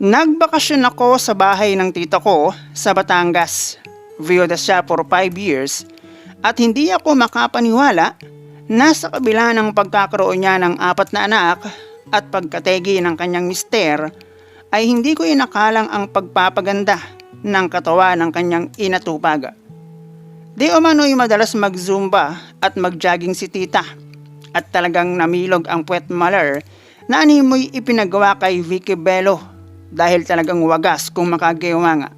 Nagbakasyon ako sa bahay ng tita ko sa Batangas. Viyuda siya for 5 years at hindi ako makapaniwala na sa kabila ng pagkakaroon niya ng apat na anak at pagkategi ng kanyang mister ay hindi ko inakalang ang pagpapaganda ng katawan ng kanyang inatupag. Di umano'y madalas mag-zumba at mag-jogging si tita at talagang namilog ang puwet maler na animoy ipinagawa kay Vicky Bello dahil talagang wagas kung makagawa nga.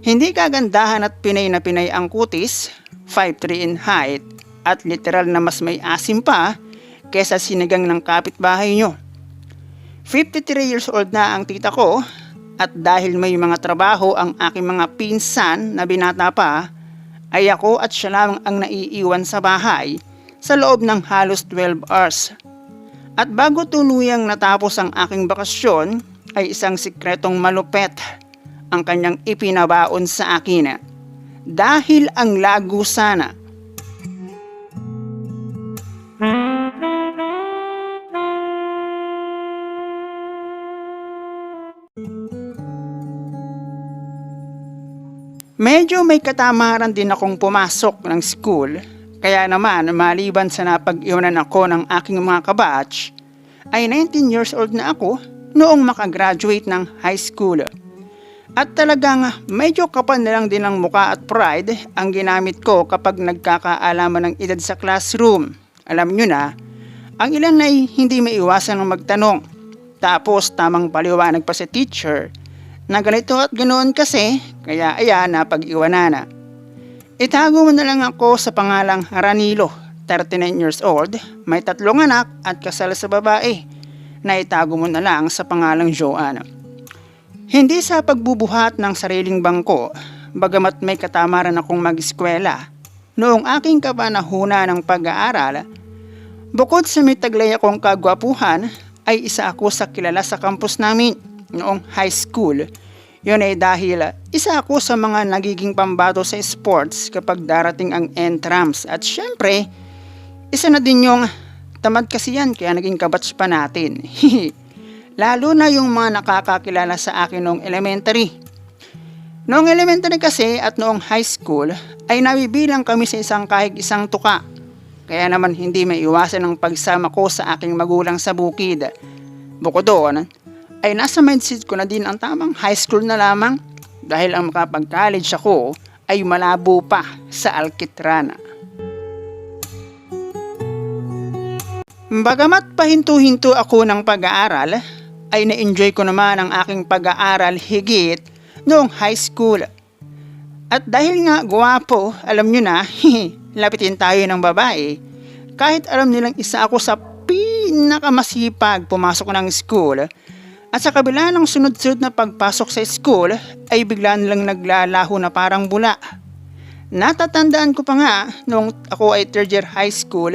Hindi kagandahan at pinay na pinay ang kutis, 5'3 in height at literal na mas may asim pa kesa sinigang ng kapitbahay nyo. 53 years old na ang tita ko at dahil may mga trabaho ang aking mga pinsan na binata pa, ay ako at siya lamang ang naiiwan sa bahay sa loob ng halos 12 hours. At bago tuluyang natapos ang aking bakasyon, ay isang sikretong malupet ang kanyang ipinabaon sa akin. Dahil ang lago sana. Medyo may katamaran din akong pumasok ng school, kaya naman maliban sa napag-iwanan ako ng aking mga kabatch, ay 19 years old na ako noong makagraduate ng high school. At talagang medyo kapal na lang din ng muka at pride ang ginamit ko kapag nagkakaalaman ng edad sa classroom. Alam nyo na, ang ilan ay hindi maiwasan ng magtanong. Tapos tamang paliwanag pa sa teacher na ganito at ganoon kasi, kaya ayan na pag-iwanan na. Itago mo na lang ako sa pangalang Ranilo, 39 years old, may tatlong anak at kasal sa babae, na itago mo na lang sa pangalang Joanna. Hindi sa pagbubuhat ng sariling bangko, bagamat may katamaran akong mag-eskwela, noong aking kapanahuna ng pag-aaral, bukod sa may taglay akong kagwapuhan, ay isa ako sa kilala sa campus namin noong high school. Yun ay dahil isa ako sa mga nagiging pambato sa sports kapag darating ang entrams. At syempre, isa na din yung tamad kasi yan kaya naging kabatch pa natin. Lalo na yung mga nakakakilala sa akin noong elementary. Noong elementary kasi at noong high school ay nabibilang kami sa isang kahig isang tuka. Kaya naman hindi may iwasan ang pagsama ko sa aking magulang sa bukid. Bukod doon, ay nasa mindset ko na din ang tamang high school na lamang dahil ang makapag-college ako ay malabo pa sa Alkitrana. Bagamat pahinto-hinto ako ng pag-aaral, ay na-enjoy ko naman ang aking pag-aaral higit noong high school. At dahil nga guwapo, alam nyo na, lapitin tayo ng babae, kahit alam nilang isa ako sa pinakamasipag pumasok ng school, at sa kabila ng sunod-sunod na pagpasok sa school, ay bigla nilang naglalaho na parang bula. Natatandaan ko pa nga, nung ako ay third year high school,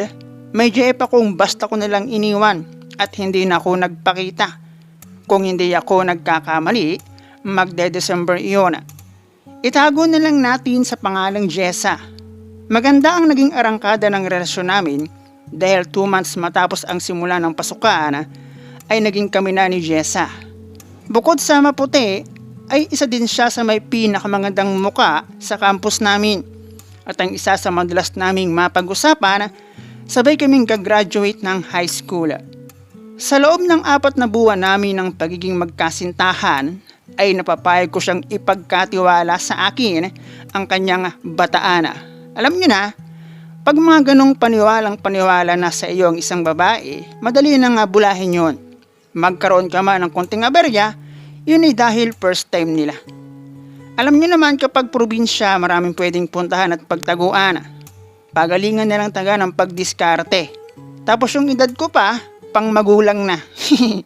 may jeep akong basta ko nilang iniwan at hindi na ako nagpakita. Kung hindi ako nagkakamali, magde-December iyon. Itago na lang natin sa pangalang Jessa. Maganda ang naging arangkada ng relasyon namin dahil 2 months matapos ang simula ng pasukan ay naging kami na ni Jessa. Bukod sa maputi, ay isa din siya sa may pinakamagandang muka sa campus namin. At ang isa sa madalas naming mapag-usapan, sabay kaming gagraduate ng high school. Sa loob ng apat na buwan namin ng pagiging magkasintahan, ay napapayag ko siyang ipagkatiwala sa akin ang kanyang bataan. Alam niyo na, pag mga ganong paniwalang paniwala na sa iyo ang isang babae, madali na nga bulahin yon. Magkaroon ka man ng konting aberya, yun ay dahil first time nila. Alam niyo naman kapag probinsya maraming pwedeng puntahan at pagtaguan. Pagalingan na lang taga ng pagdiskarte. Tapos yung edad ko pa, pang magulang na.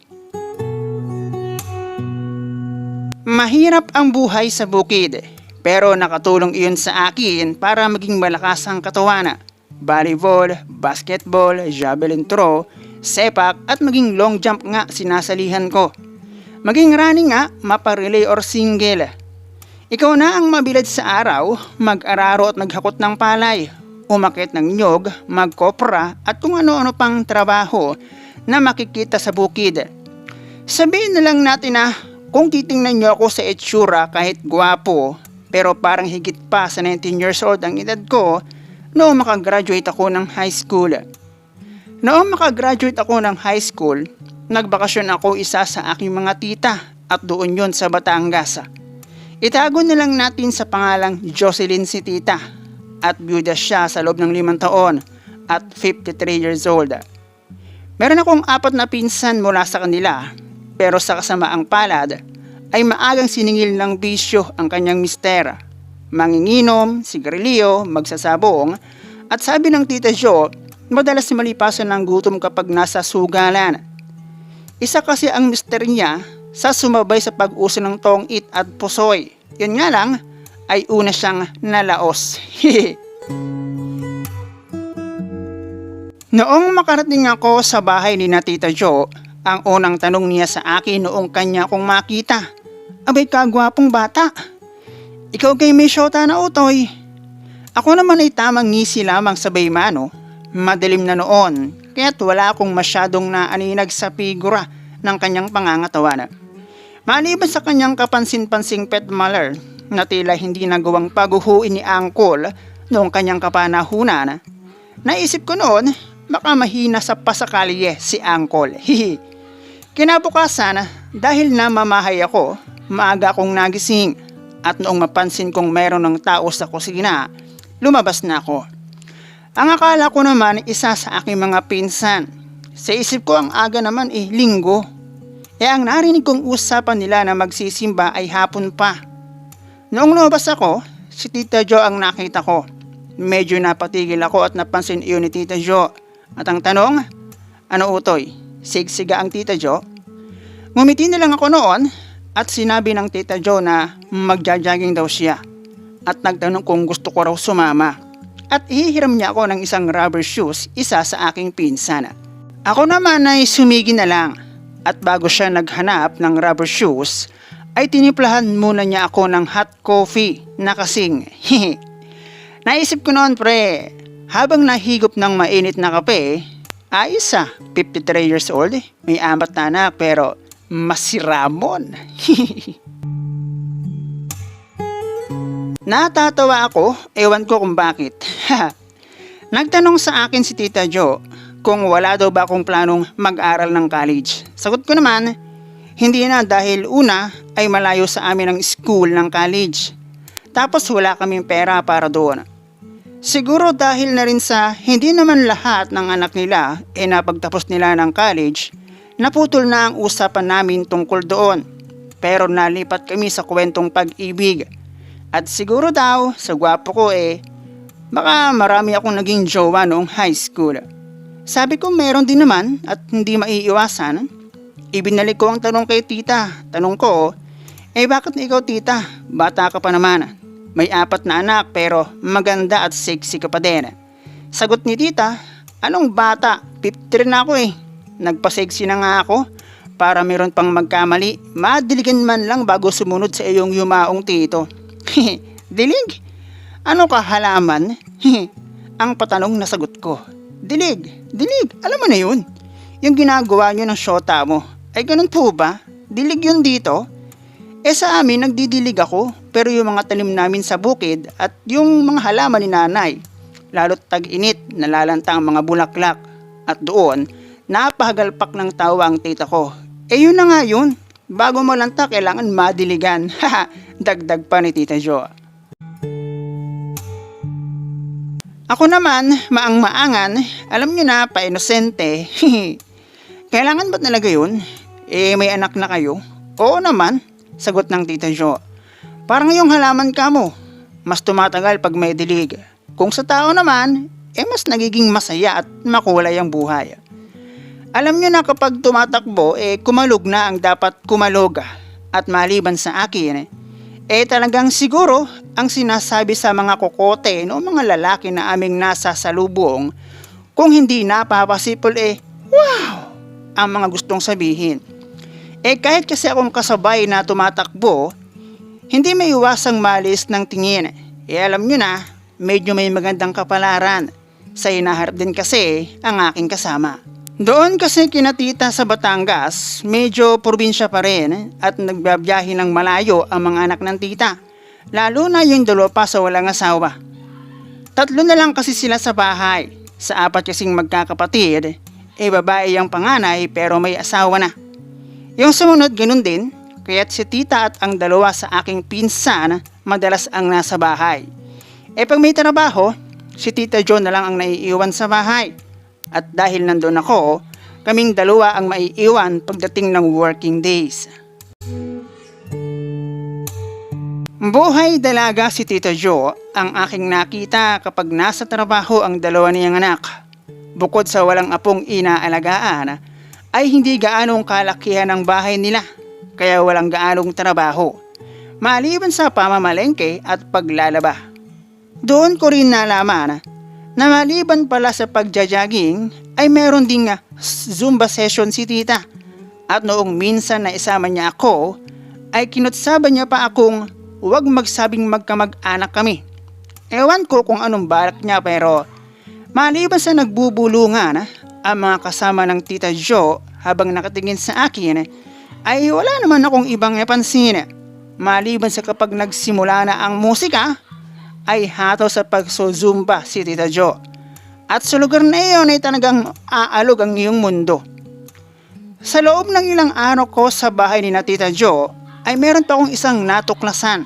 Mahirap ang buhay sa bukid, pero nakatulong iyon sa akin para maging malakas ang katawan. Volleyball, basketball, javelin throw, sepak at maging long jump nga sinasalihan ko. Maging running nga, maparelay or single. Ikaw na ang mabilad sa araw, mag-araro at maghakot ng palay, umakit ng nyog, magkopra at kung ano-ano pang trabaho na makikita sa bukid. Sabihin na lang natin na Kung titingnan niyo ako sa etsura kahit gwapo, pero parang higit pa sa 19 years old ang edad ko, noong makagraduate ako ng high school. Noong makagraduate ako ng high school, nagbakasyon ako isa sa aking mga tita at doon yon sa Batangas. Itago na lang natin sa pangalang Jocelyn si tita at byuda siya sa loob ng limang taon at 53 years old. Meron akong apat na pinsan mula sa kanila pero sa kasamaang palad ay maagang siningil ng bisyo ang kanyang mister. Manginginom, sigarilyo, magsasabong at sabi ng tita Jo, madalas malipasan ng gutom kapag nasa sugalan. Isa kasi ang mister niya sa sumabay sa pag-uso ng tong-it at pusoy. Yun nga lang, ay una siyang nalaos. Noong makarating ako sa bahay ni na Tita Jo, ang unang tanong niya sa akin noong kanya kong makita. Abay kagwapong bata. Ikaw kay may syota na utoy. Ako naman ay tamang ngisi lamang sa baymano. Madilim na noon, kaya't wala akong masyadong naaninag sa figura ng kanyang pangangatawan. Maliban sa kanyang kapansin-pansing pet maler na tila hindi nagawang paguhuin ni Angkol noong kanyang kapanahunan, naisip ko noon baka mahina sa pasakalye si Angkol. Hihi. Kinabukasan, dahil namamahay ako, maaga akong nagising at noong mapansin kong mayroon ng tao sa kusina, lumabas na ako. Ang akala ko naman isa sa aking mga pinsan. Sa isip ko ang aga naman eh linggo. E ang narinig kong usapan nila na magsisimba ay hapon pa. Noong lumabas ako, si Tita Jo ang nakita ko. Medyo napatigil ako at napansin iyon ni Tita Jo. At ang tanong, ano utoy? Sigsiga ang Tita Jo? Ngumiti na lang ako noon at sinabi ng Tita Jo na magja-jogging daw siya. At nagtanong kung gusto ko raw sumama. At ihihiram niya ako ng isang rubber shoes isa sa aking pinsan. Ako naman ay sumigi na lang. At bago siya naghanap ng rubber shoes, ay tiniplahan muna niya ako ng hot coffee na kasing. Naisip ko noon pre, habang nahigop ng mainit na kape, ayos ah, 53 years old, may amat na anak pero masiramon. Natatawa ako, ewan ko kung bakit. Nagtanong sa akin si Tita Jo kung wala daw ba akong planong mag-aral ng college. Sagot ko naman, hindi na dahil una ay malayo sa amin ang school ng college. Tapos wala kaming pera para doon. Siguro dahil na rin sa hindi naman lahat ng anak nila ay napagtapos nila ng college, naputol na ang usapan namin tungkol doon. Pero nalipat kami sa kwentong pag-ibig. At siguro daw, sa gwapo ko eh, baka marami akong naging jowa noong high school. Sabi ko meron din naman at hindi maiiwasan. Ibinalik ko ang tanong kay tita. Tanong ko, eh bakit ikaw tita? Bata ka pa naman. May apat na anak pero maganda at sexy ka pa din. Sagot ni tita, anong bata? 53 na ako eh. Nagpa-sexy na nga ako para meron pang magkamali. Madiligan man lang bago sumunod sa iyong yumaong tito. Dilig? Ano ka halaman? ang patanong na sagot ko. Dilig, dilig, alam mo na yun. Yung ginagawa nyo ng shota mo, ay ganun po ba? Dilig yun dito? Eh sa amin, nagdidilig ako, pero yung mga tanim namin sa bukid at yung mga halaman ni nanay, lalo't tag-init, nalalanta ang mga bulaklak. At doon, napahagalpak ng tawa ang tita ko. Eh yun na nga yun, bago malanta kailangan madiligan. Haha, dagdag pa ni tita Jo. Ako naman, maang-maangan, alam nyo na, pa-inosente. Kailangan ba talaga yun? Eh, may anak na kayo? Oo naman, sagot ng tita Jo. Parang yung halaman ka mo, mas tumatagal pag may dilig. Kung sa tao naman, eh mas nagiging masaya at makulay ang buhay. Alam nyo na kapag tumatakbo, eh kumalog na ang dapat kumalog. At maliban sa akin, eh talagang siguro ang sinasabi sa mga kokote no mga lalaki na aming nasa salubong kung hindi napapasipol eh, wow! Ang mga gustong sabihin. Eh kahit kasi akong kasabay na tumatakbo, hindi may iwasang malis ng tingin. Eh alam nyo na, medyo may magandang kapalaran. Sa inaharap din kasi ang aking kasama. Doon kasi kinatita sa Batangas, medyo probinsya pa rin at nagbabiyahe ng malayo ang mga anak ng tita. Lalo na yung dalawa pa sa walang asawa. Tatlo na lang kasi sila sa bahay. Sa apat kasing magkakapatid, eh babae ang panganay pero may asawa na. Yung sumunod ganun din, kaya't si tita at ang dalawa sa aking pinsan madalas ang nasa bahay. Eh pag may trabaho, si tita John na lang ang naiiwan sa bahay. At dahil nandun ako, kaming dalawa ang maiiwan pagdating ng working days. Buhay dalaga si Tita Jo ang aking nakita kapag nasa trabaho ang dalawa niyang anak. Bukod sa walang apong inaalagaan, ay hindi gaanong kalakihan ang bahay nila, kaya walang gaanong trabaho. Maliban sa pamamalengke at paglalaba. Doon ko rin nalaman na maliban pala sa pagjajaging ay meron ding ah, Zumba session si tita. At noong minsan na isama niya ako, ay kinutsaba niya pa akong huwag magsabing magkamag-anak kami. Ewan ko kung anong balak niya pero maliban sa nagbubulungan ang mga kasama ng tita Jo habang nakatingin sa akin ay wala naman akong ibang napansin. Maliban sa kapag nagsimula na ang musika, ay hataw sa pagsuzumba si Tita Jo. At sa lugar na iyon ay talagang aalog ang iyong mundo. Sa loob ng ilang araw ko sa bahay ni na Tita Jo, ay meron pa akong isang natuklasan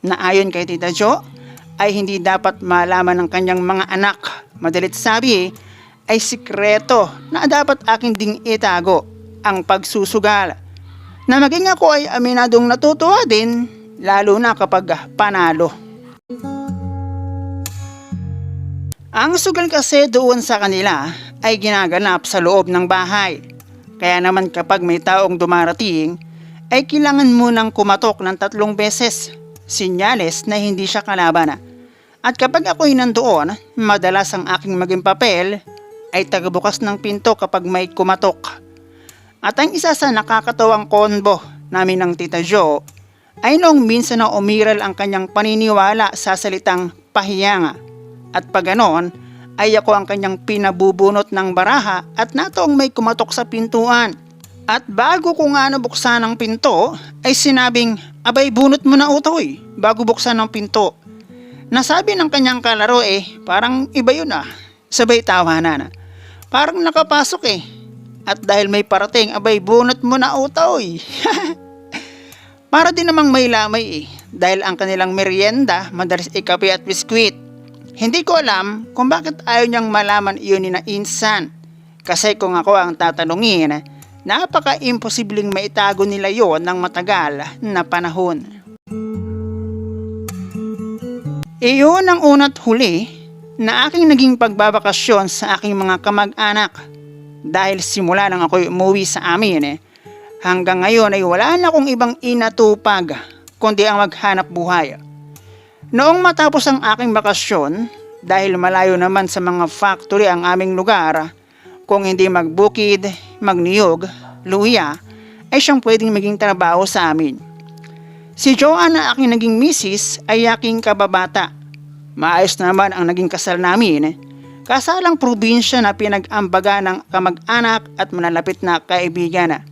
na ayon kay Tita Jo ay hindi dapat malaman ng kanyang mga anak. Madalit sabi ay sikreto na dapat aking ding itago ang pagsusugal. Na maging ako ay aminadong natutuwa din lalo na kapag panalo. Ang sugal kasi doon sa kanila ay ginaganap sa loob ng bahay. Kaya naman kapag may taong dumarating, ay kailangan munang kumatok ng tatlong beses. Sinyales na hindi siya kalaban. At kapag ako'y nandoon, madalas ang aking maging papel ay tagabukas ng pinto kapag may kumatok. At ang isa sa nakakatawang konbo namin ng Tita Jo ay noong minsan na umiral ang kanyang paniniwala sa salitang pahiyanga. At pag ganon, ay ako ang kanyang pinabubunot ng baraha at natoong may kumatok sa pintuan. At bago ko nga nabuksan ang pinto, ay sinabing, abay bunot mo na utoy, bago buksan ang pinto. Nasabi ng kanyang kalaro eh, parang iba yun ah. Sabay tawanan. Parang nakapasok eh. At dahil may parating, abay bunot mo na utoy. Para din namang may lamay eh, dahil ang kanilang merienda madalas ay kape at biskwit. Hindi ko alam kung bakit ayaw niyang malaman iyon ni na Insan. Kasi kung ako ang tatanungin, napaka-imposibleng maitago nila yon ng matagal na panahon. Iyon ang una't huli na aking naging pagbabakasyon sa aking mga kamag-anak. Dahil simula nang ako'y umuwi sa amin, eh, hanggang ngayon ay wala na akong ibang inatupag kundi ang maghanap buhay. Noong matapos ang aking bakasyon, dahil malayo naman sa mga factory ang aming lugar, kung hindi magbukid, magniyog, luya, ay siyang pwedeng maging trabaho sa amin. Si Joanne na aking naging misis ay aking kababata. Maayos naman ang naging kasal namin. Kasalang probinsya na pinag-ambaga ng kamag-anak at manalapit na kaibigan.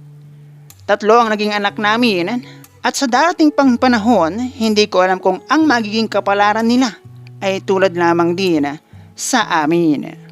Tatlo ang naging anak namin at sa darating pang panahon, hindi ko alam kung ang magiging kapalaran nila ay tulad lamang din sa amin.